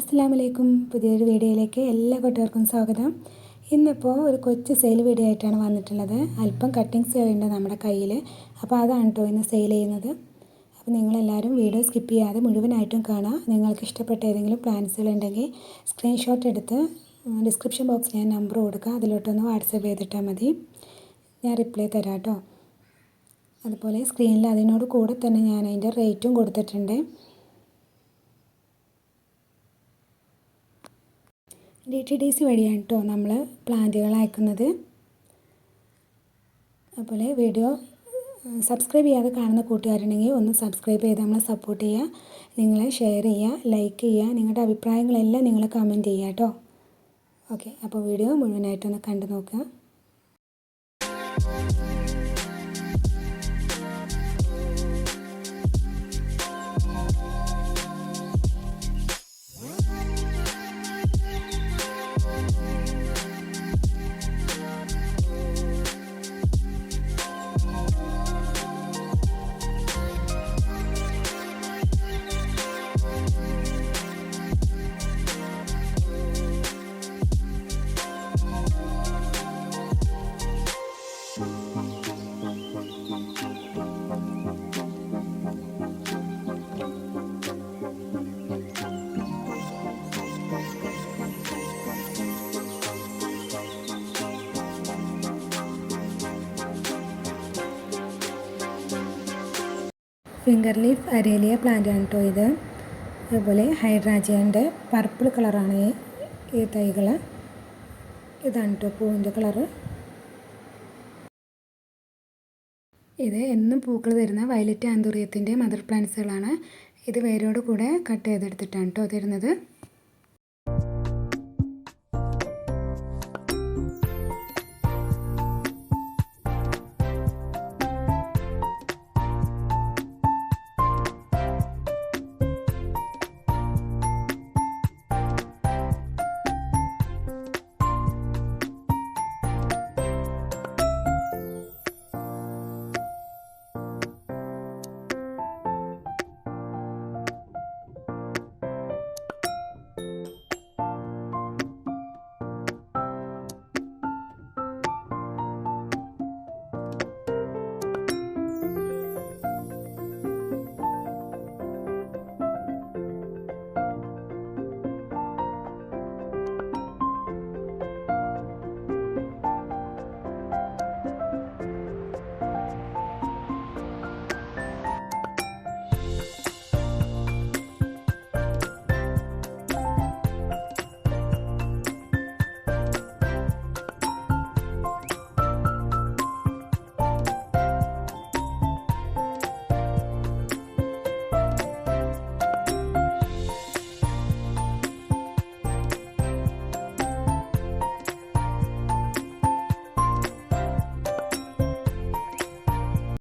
അസ്സാം വലൈക്കും പുതിയൊരു വീഡിയോയിലേക്ക് എല്ലാ കൂട്ടുകാർക്കും സ്വാഗതം. ഇന്നിപ്പോൾ ഒരു കൊച്ചു സെയിൽ വീഡിയോ ആയിട്ടാണ് വന്നിട്ടുള്ളത്. അല്പം കട്ടിങ്സ് ഉണ്ട് നമ്മുടെ കയ്യിൽ അപ്പോൾ അതാണ് കേട്ടോ ഇന്ന് സെയിൽ ചെയ്യുന്നത്. അപ്പോൾ നിങ്ങളെല്ലാവരും വീഡിയോ സ്കിപ്പ് ചെയ്യാതെ മുഴുവനായിട്ടും കാണാം. നിങ്ങൾക്ക് ഇഷ്ടപ്പെട്ട ഏതെങ്കിലും പ്ലാൻസുകൾ ഉണ്ടെങ്കിൽ സ്ക്രീൻഷോട്ട് എടുത്ത് ഡിസ്ക്രിപ്ഷൻ ബോക്സിൽ ഞാൻ നമ്പർ കൊടുക്കുക അതിലോട്ടൊന്ന് വാട്സപ്പ് ചെയ്തിട്ടാൽ മതി. ഞാൻ റിപ്ലൈ തരാം കേട്ടോ അതുപോലെ സ്ക്രീനിൽ അതിനോട് കൂടെ തന്നെ ഞാൻ അതിന്റെ റേറ്റും കൊടുത്തിട്ടുണ്ട്. ഡി ടി ഡി സി വഴിയാണ് കേട്ടോ നമ്മൾ പ്ലാന്റുകൾ അയക്കുന്നത്. അതുപോലെ വീഡിയോ സബ്സ്ക്രൈബ് ചെയ്യാതെ കാണുന്ന കൂട്ടുകാരുണ്ടെങ്കിൽ ഒന്ന് സബ്സ്ക്രൈബ് ചെയ്ത് നമ്മളെ സപ്പോർട്ട് ചെയ്യുക. നിങ്ങൾ ഷെയർ ചെയ്യുക ലൈക്ക് ചെയ്യുക. നിങ്ങളുടെ അഭിപ്രായങ്ങളെല്ലാം നിങ്ങൾ കമന്റ് ചെയ്യുക കേട്ടോ. ഓക്കെ അപ്പോൾ വീഡിയോ മുഴുവനായിട്ടൊന്ന് കണ്ടു നോക്കുക. ഫിംഗർ ലീഫ് അരേലിയ പ്ലാന്റ് ആണ് കേട്ടോ ഇത്. അതുപോലെ ഹൈഡ്രാജിയന്റെ പർപ്പിൾ കളറാണ് ഈ തൈകൾ ഇതാണ് കേട്ടോ പൂവിന്റെ കളറ്. ഇത് എന്നും പൂക്കൾ തരുന്ന വയലറ്റ് ആന്തൂറിയത്തിന്റെ മദർ പ്ലാന്റ്സുകളാണ്. ഇത് വേരോട് കൂടെ കട്ട് ചെയ്തെടുത്തിട്ടാണ് കേട്ടോ തരുന്നത്.